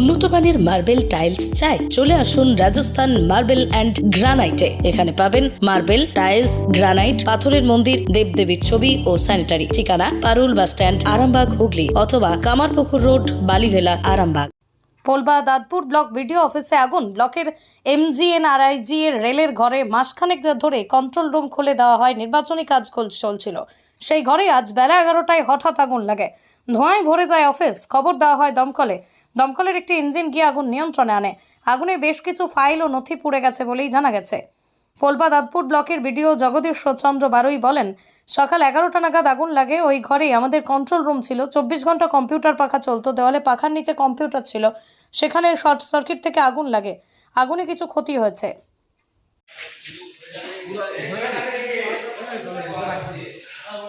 উন্নত মানের marble tiles চাই, চলে আসুন রাজস্থান মার্বেল অ্যান্ড গ্রানাইটে। এখানে পাবেন মার্বেল, টাইলস, গ্রানাইট, পাথরের মন্দির, দেবদেবীর ছবি ও স্যানিটারি। ঠিকানা, পারুল বাস স্ট্যান্ড, আরামবাগ, হুগলি অথবা Kamarpukur road, Balibhela, Arambagh. Polba Dadpur block BDO অফিসে আগুন। ব্লকের এমজিএনআরআইজি এর রেলের ঘরে মাসখানেক ধরে কন্ট্রোল রুম খুলে দেওয়া হয়। নির্বাচনী কাজ চলছিল। সেই ঘরে আজ বেলা এগারোটায় হঠাৎ আগুন লাগে। ধোঁয়ায় ভরে যায় অফিস। খবর দেওয়া হয় দমকলে। দমকলের একটি ইঞ্জিন গিয়ে আগুন নিয়ন্ত্রণে আনে। আগুনে বেশ কিছু ফাইল ও নথি পুড়ে গেছে বলেই জানা গেছে। পোলবা দাদপুর ব্লকের বিডিও জগদীশ চন্দ্র বারুই বলেন, সকাল এগারোটা নাগাদ আগুন লাগে, ওই ঘরেই আমাদের কন্ট্রোল রুম ছিল। চব্বিশ ঘণ্টা কম্পিউটার পাখা চলতো, দেওয়ালে পাখার নিচে কম্পিউটার ছিল। সেখানে শর্ট সার্কিট থেকে আগুন লাগে। আগুনে কিছু ক্ষতি হয়েছে।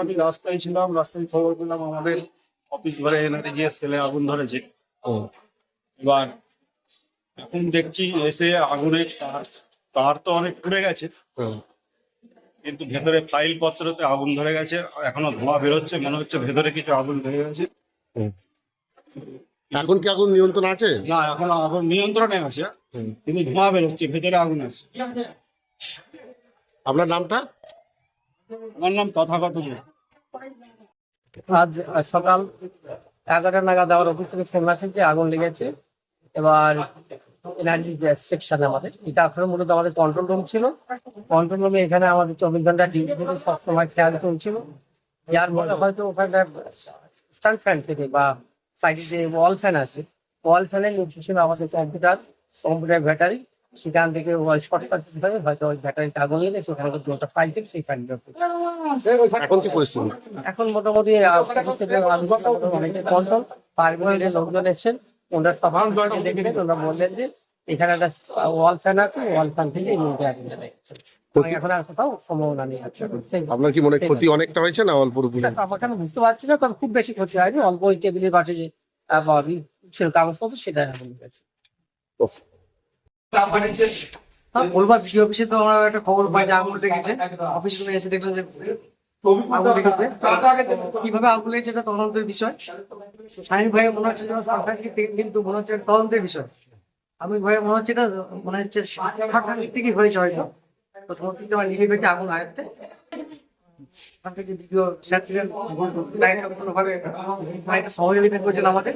আমি রাস্তায় ছিলাম রাস্তায় খবর পেলাম আমাদের অফিস ঘরে এনারে গিয়ে সেলে আগুন ধরেছে। এবার এখন দেখছি এসে আগুনের তার তার তো অনেক পুড়ে গেছে। কিন্তু ভেতরে ফাইল পত্রতে আগুন ধরে গেছে এখনও ধোঁয়া বেরোচ্ছে মনে হচ্ছে ভেতরে কিছু আগুন ধরে গেছে। এখন কি আগুন নিয়ন্ত্রণ আছে? না এখন আগুন নিয়ন্ত্রণে আছে কিন্তু ধোঁয়া বেরোচ্ছে ভেতরে আগুন আছে। আপনার নামটা? আমার নাম তথাগত আজ সকাল এগারোটা নাগাদ আমার অফিস থেকে ফোন আসে যে আগুন লেগেছে। এবার এনার্জি সেকশন আমাদের। এটা আসলে মূলত আমাদের কন্ট্রোল রুম ছিল। কন্ট্রোল রুমে এখানে আমাদের চব্বিশ ঘণ্টা ডিউটি থেকে সবসময় খেয়াল চলছিল। যার মনে হয়তো ওখানে স্ট্যান্ড ফ্যান থেকে বা সাইডে যে ওয়াল ফ্যান আছে ওয়াল ফ্যানের নিচে ছিল আমাদের কম্পিউটার কম্পিউটার ব্যাটারি সেখান থেকে হয়ে হয়তো ওই ব্যাটারিতে আগুন লেগে সেখানে দুটো ফাইল থেকে সেই ফাইলটা এখন কি পরিস্থিতি? এখন মোটামুটি অনেকটা কনসল পারমিটের লোকজন এসেছেন ওনারা সবাই দেখলেন ওনারা বললেন যে এখানে একটা ওয়াল ফ্যান আছে ওয়াল ফ্যান থেকে এই মুহূর্তে আগুন জ্বালা মানে এখন আর কোথাও সম্ভাবনা নেই আছে। আপনার কি মনে হয় ক্ষতি অনেকটা হয়েছে না অল্প রূপে? আমি বুঝতে পারছি না তবে খুব বেশি ক্ষতি হয়নি অল্প ওই টেবিলের পাশে যে ছিল কাগজপত্র সেটা এখন গেছে হ্যাঁ, বলবা ভিডিও অফিসে তো আমরা একটা খবর পাই যে আগুন লেগেছে অফিস রুমে এসে দেখলাম যে কীভাবে আগুন লেগেছে এটা তদন্তের বিষয়। সাইন ভাই মনে হচ্ছে কিন্তু মনে হচ্ছে তদন্তের বিষয়। আমি ভাই মনে হচ্ছে এটা মনে হচ্ছে থেকে হয়েছে হয়তো। তো সমস্ত আমার নিভে গেছে আগুন আয়ত্তে কোনোভাবে সহযোগিতা করছেন আমাদের।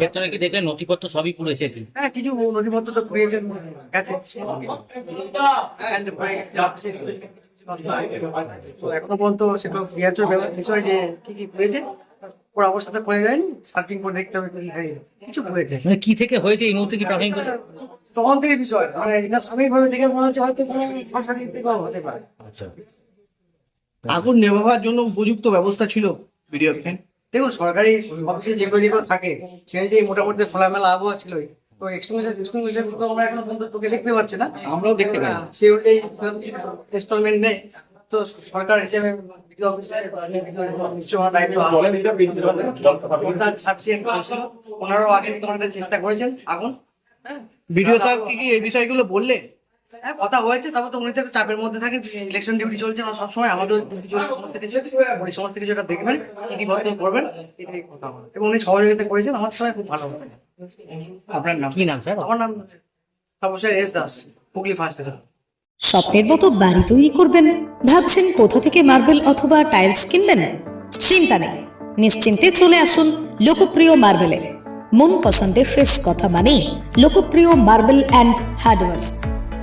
ভেতরে কি দেখলেন নথিপত্র সবই পুড়েছে কি? হ্যাঁ কিছু নথিপত্র তো পুড়িয়েছেন গেছে। And পুড়ে গেছে, অফিসের নষ্ট হয়েছে। তো এখনও পর্যন্ত সেগুলো বিয়ার্য বিষয় যে কি কি পুড়েছে ওর অবস্থাতে পড়ে যায়নি সার্চিং করে দেখতে হবে কি হয়েছে। কিছু পুড়েছে। মানে কি থেকে হয়েছে এই মুহূর্তে কি প্রাথমিক তখন থেকে বিষয়। মানে এটা স্বাভাবিকভাবে দেখে মনে হচ্ছে হয়তো কোনো সরকারি হতে পারে। আগুন নেভাবার জন্য উপযুক্ত ব্যবস্থা ছিল ভিডিও দেখুন সরকারি অফিসে যেগুলো যেগুলো থাকে সে যে মোটামুটি খোলামেলা আবহাওয়া ছিল তো এক্সটিংগুইশার এক্সটিংগুইশার তো আমরা এখন পর্যন্ত চোখে দেখতে পাচ্ছি না। আমরাও দেখতে পাই না। অনুযায়ী ইনস্টলমেন্ট নেই তো সরকার হিসেবে ওনারাও আগে থেকে অনেকটা চেষ্টা করেছেন আগুন। হ্যাঁ ভিডিও সাহেব কি কি এই বিষয়গুলো বললেন? হ্যাঁ, কথা হয়েছে তারপর তো উনি তো চাপের মধ্যে থাকেন ইলেকশন ডিউটি চলছে না সবসময় আমাদের চলছে সমস্ত কিছু। উনি সমস্ত কিছু এটা দেখবেন চিঠিবদ্ধ করবেন এটাই কথা। এবং উনি সহযোগিতা করেছেন আমার সময় খুব ভালো। আপনার নাম? কি নাম স্যার? আমার নাম সমস্যা S Das Hooghly first station স্বপ্নের মতো বাড়ি তৈরি করবেন ভাবছেন কোথা থেকে মার্বেল অথবা টাইলস কিনবেন? চিন্তা নেই নিশ্চিন্তে চলে আসুন লোকপ্রিয় মার্বেলে মন পছন্দের শেষ কথা মানে লোকপ্রিয় মার্বেল অ্যান্ড হার্ডওয়ার্স